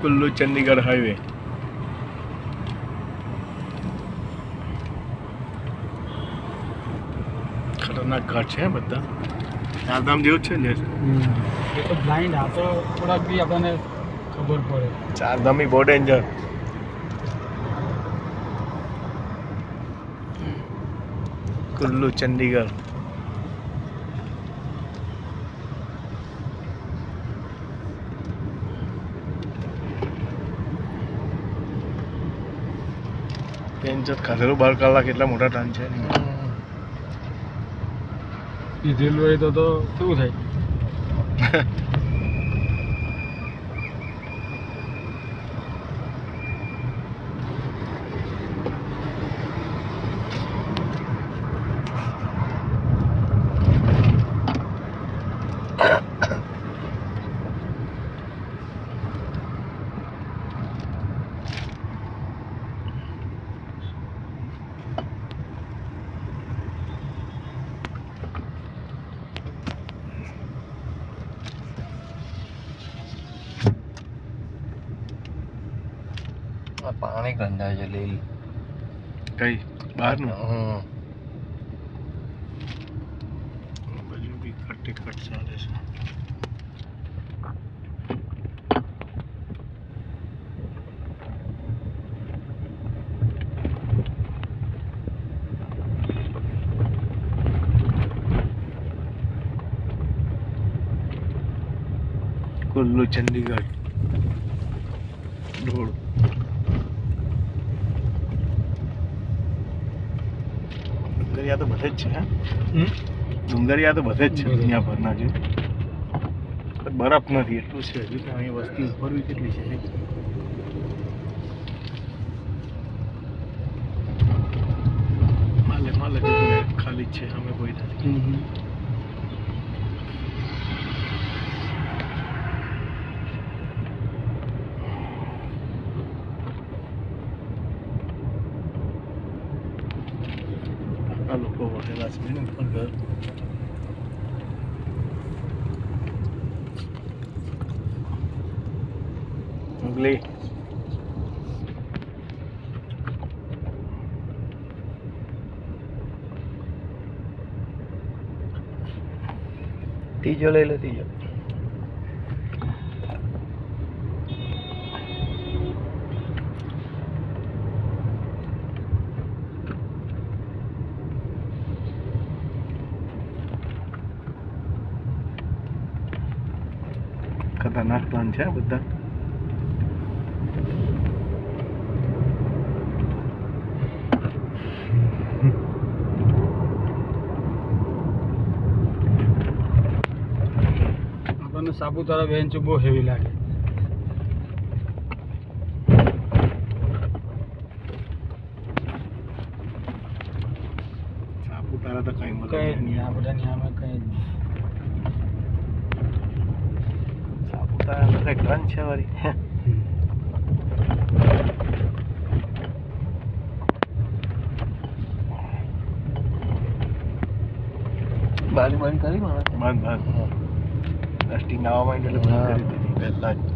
Kullu Chandigarh highway ખતરનાક ઘાટ છે બધા. ચારધામ જેવું છે ને. એ તો બ્લાઇન્ડ આ તો થોડાક બી આપણને ખબર પડે. ચારધામી બહુ ડેન્જર કુલ્લુ ચંદીગઢ. ડેન્જર ખાધેલું બાર કલાક એટલા મોટા ટાઈમ છે. પીધેલું હોય તો તો શું થાય? પાણી ગંધાય છે લીલ કઈ બહારનું હમ બાજુ બી કટ કટ ચાલે છે કુલ્લુ ચંદીગઢ ઢોળ ડુંગરિયા તો બધે જ છે ડુંગરિયા તો બધે જ છે દુનિયાભરના જે. બરફ નથી એટલું છે હજુ તો અહીં વસ્તી ઉભરવી કેટલી છે માલે માલે ખાલી જ છે અમે કોઈ નથી. Look over here. That's been in good. Ugly. Tillo, ley. ખતરનાક પ્લાન છે આ બધા. આપણને સાપુતારા બેન્ચ બહુ હેવી લાગે. સાપુતારા તો કઈ કઈ નહીં. આ બધા આમે કઈ તો કઈ ટન છે વળી. બારી બારી કરી બંધ બંધ. દસ્ટી નાવા માંડે એટલે બંધ કરી દીધી. પહેલા જ.